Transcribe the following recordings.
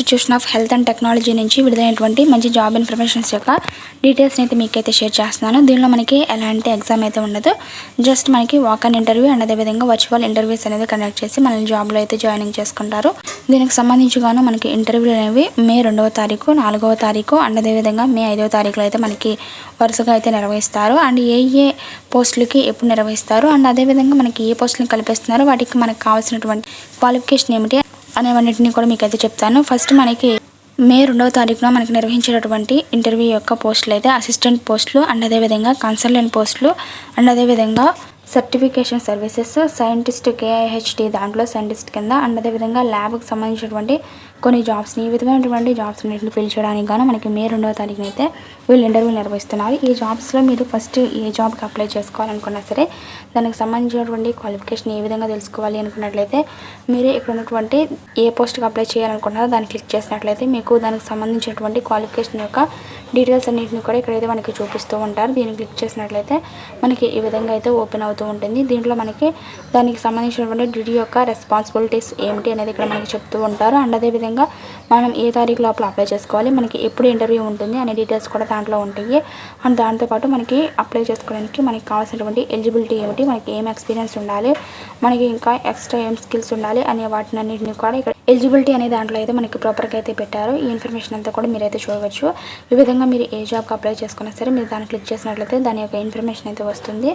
Institution of health and technology నుంచి విడుదలైనటువంటి మంచి జాబ్ ఇన్ఫర్మేషన్స్ యొక్క డీటెయిల్స్ని అయితే మీకైతే షేర్ చేస్తున్నాను. దీనిలో మనకి ఎలాంటి ఎగ్జామ్ అయితే ఉండదు. జస్ట్ మనకి వాక్ అండ్ ఇంటర్వ్యూ అండ్ అదేవిధంగా వర్చువల్ ఇంటర్వ్యూస్ అనేది కండక్ట్ చేసి మనల్ని జాబ్లో అయితే జాయినింగ్ చేసుకుంటారు. దీనికి సంబంధించి గాను మనకి ఇంటర్వ్యూలు అనేవి మే రెండవ తారీఖు నాలుగవ తారీఖు అండ్ అదేవిధంగా మే ఐదవ తారీఖులో అయితే మనకి వరుసగా అయితే నిర్వహిస్తారు. అండ్ ఏ ఏ పోస్టులకి ఎప్పుడు నిర్వహిస్తారు? అండ్ అదేవిధంగా మనకి ఏ పోస్టులను కల్పిస్తున్నారు? వాటికి మనకు కావాల్సినటువంటి క్వాలిఫికేషన్ ఏమిటి? అనేవన్నిటిని కూడా మీకు అయితే చెప్తాను. ఫస్ట్ మనకి మే రెండవ తారీఖున మనకి నిర్వహించేటటువంటి ఇంటర్వ్యూ యొక్క పోస్టులు అయితే అసిస్టెంట్ పోస్టులు అండ్ అదేవిధంగా కన్సల్టెంట్ పోస్టులు అండ్ అదేవిధంగా సర్టిఫికేషన్ సర్వీసెస్ సైంటిస్ట్ కేఐహెచ్డి దాంట్లో సైంటిస్ట్ కింద. అండ్ అదేవిధంగా ల్యాబ్కి సంబంధించినటువంటి కొన్ని జాబ్స్ని ఈ విధమైనటువంటి జాబ్స్ అన్నింటిని ఫిల్ చేయడానికి గాను మనకి మే రెండవ తారీఖున అయితే వీళ్ళు ఇంటర్వ్యూ నిర్వహిస్తున్నారు. ఈ జాబ్స్లో మీరు ఫస్ట్ ఏ జాబ్కి అప్లై చేసుకోవాలనుకున్నా సరే దానికి సంబంధించినటువంటి క్వాలిఫికేషన్ ఏ విధంగా తెలుసుకోవాలి అనుకున్నట్లయితే మీరు ఇక్కడ ఉన్నటువంటి ఏ పోస్ట్కి అప్లై చేయాలనుకుంటున్నారో దాన్ని క్లిక్ చేసినట్లయితే మీకు దానికి సంబంధించినటువంటి క్వాలిఫికేషన్ యొక్క డీటెయిల్స్ అన్నింటిని కూడా ఇక్కడైతే మనకి చూపిస్తూ ఉంటారు. దీన్ని క్లిక్ చేసినట్లయితే మనకి ఈ విధంగా అయితే ఓపెన్ అవుతుంది అవుతూ ఉంటుంది. దీంట్లో మనకి దానికి సంబంధించినటువంటి డ్యూటీ యొక్క రెస్పాన్సిబిలిటీస్ ఏమిటి అనేది ఇక్కడ మనకి చెప్తూ ఉంటారు. అండ్ అదేవిధంగా మనం ఏ తారీఖు లోపల అప్లై చేసుకోవాలి మనకి ఎప్పుడు ఇంటర్వ్యూ ఉంటుంది అనే డీటెయిల్స్ కూడా దాంట్లో ఉంటాయి. అండ్ దాంతోపాటు మనకి అప్లై చేసుకోవడానికి మనకి కావాల్సినటువంటి ఎలిజిబిలిటీ ఏమిటి మనకి ఏం ఎక్స్పీరియన్స్ ఉండాలి మనకి ఇంకా ఎక్స్ట్రా ఏం స్కిల్స్ ఉండాలి అనే వాటిని అన్నింటినీ కూడా ఇక్కడ ఎలిజిబిలిటీ అనే దాంట్లో అయితే మనకి ప్రాపర్గా అయితే పెట్టారు. ఈ ఇన్ఫర్మేషన్ అంతా కూడా మీరైతే చూడవచ్చు. ఈ విధంగా మీరు ఏ జాబ్కి అప్లై చేసుకున్నా సరే మీరు దాన్ని క్లిక్ చేసినట్లయితే దాని యొక్క ఇన్ఫర్మేషన్ అయితే వస్తుంది.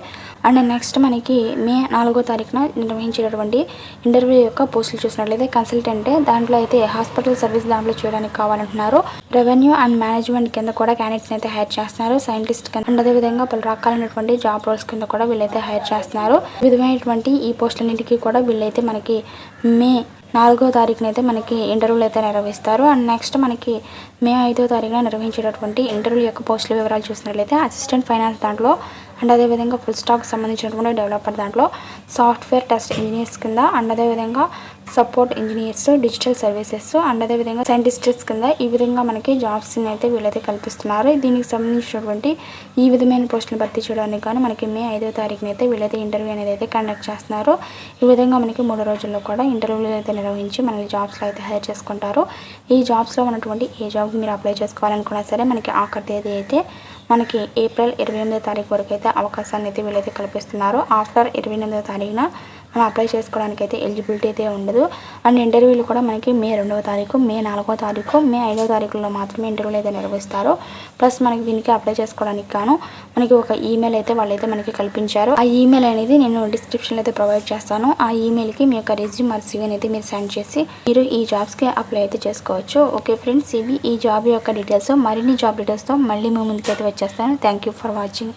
అండ్ నెక్స్ట్ మనకి మే నాలుగో తారీఖున నిర్వహించేటటువంటి ఇంటర్వ్యూ యొక్క పోస్టులు చూసినట్లయితే కన్సల్టెంట్ దాంట్లో అయితే హాస్పిటల్ సర్వీస్ దాంట్లో చేయడానికి కావాలంటున్నారు. రెవెన్యూ అండ్ మేనేజ్మెంట్ కింద కూడా క్యాండిడేట్స్ అయితే హైర్ చేస్తున్నారు. సైంటిస్ట్ కింద అండ్ అదేవిధంగా పలు రకాలైనటువంటి జాబ్ రోల్స్ కింద కూడా వీళ్ళైతే హైర్ చేస్తున్నారు. విధమైనటువంటి ఈ పోస్టులన్నింటికి కూడా వీళ్ళైతే మనకి మే నాలుగో తారీఖున అయితే మనకి ఇంటర్వ్యూలు అయితే నిర్వహిస్తారు. అండ్ నెక్స్ట్ మనకి మే ఐదో తారీఖున నిర్వహించేటటువంటి ఇంటర్వ్యూ యొక్క పోస్టుల వివరాలు చూసినట్లయితే అసిస్టెంట్ ఫైనాన్స్ దాంట్లో అండ్ అదేవిధంగా ఫుల్ స్టాక్ సంబంధించినటువంటి డెవలపర్ దాంట్లో సాఫ్ట్వేర్ టెస్ట్ ఇంజనీర్స్ కింద అండ్ అదేవిధంగా support engineers digital services and అదేవిధంగా సైంటిస్ట్స్ కింద ఈ విధంగా మనకి జాబ్స్ అయితే వీళ్ళైతే కల్పిస్తున్నారు. దీనికి సంబంధించినటువంటి ఈ విధమైన పోస్టులు భర్తీ చేయడానికి కానీ మనకి మే ఐదో తారీఖున అయితే వీళ్ళైతే ఇంటర్వ్యూ అనేది అయితే కండక్ట్ చేస్తున్నారు. ఈ విధంగా మనకి మూడు రోజుల్లో కూడా ఇంటర్వ్యూలు అయితే నిర్వహించి మనల్ని జాబ్స్లో అయితే హైర్ చేసుకుంటారు. ఈ జాబ్స్లో ఉన్నటువంటి ఏ జాబ్ మీరు అప్లై చేసుకోవాలనుకున్నా సరే మనకి ఆఖరి తేదీ అయితే మనకి ఏప్రిల్ ఇరవై ఎనిమిదో తారీఖు వరకు అయితే అవకాశాన్ని అయితే వీళ్ళైతే కల్పిస్తున్నారు. ఆఫ్టర్ ఇరవై ఎనిమిదో తారీఖున మనం అప్లై చేసుకోవడానికి అయితే ఎలిజిబిలిటీ అయితే ఉండదు. అండ్ ఇంటర్వ్యూలు కూడా మనకి మే రెండవ తారీఖు మే నాలుగో తారీఖు మే ఐదో తారీఖులో మాత్రమే ఇంటర్వ్యూలు అయితే నిర్వహిస్తారు. ప్లస్ మనకి దీనికి అప్లై చేసుకోవడానికి గాను మనకి ఒక ఈమెయిల్ అయితే వాళ్ళైతే మనకి కల్పించారు. ఆ ఈమెయిల్ అనేది నేను డిస్క్రిప్షన్లో అయితే ప్రొవైడ్ చేస్తాను. ఆ ఈమెయిల్కి మీ యొక్క రెజ్యూమ్ ఆర్ సివీ అయితే మీరు సెండ్ చేసి మీరు ఈ జాబ్స్కి అప్లై అయితే చేసుకోవచ్చు. ఓకే ఫ్రెండ్స్ ఇవి ఈ జాబ్ యొక్క డీటెయిల్స్ మరిన్ని జాబ్ డీటెయిల్స్తో మళ్ళీ మీ ముందుకైతే వచ్చేస్తాను. Thank you for watching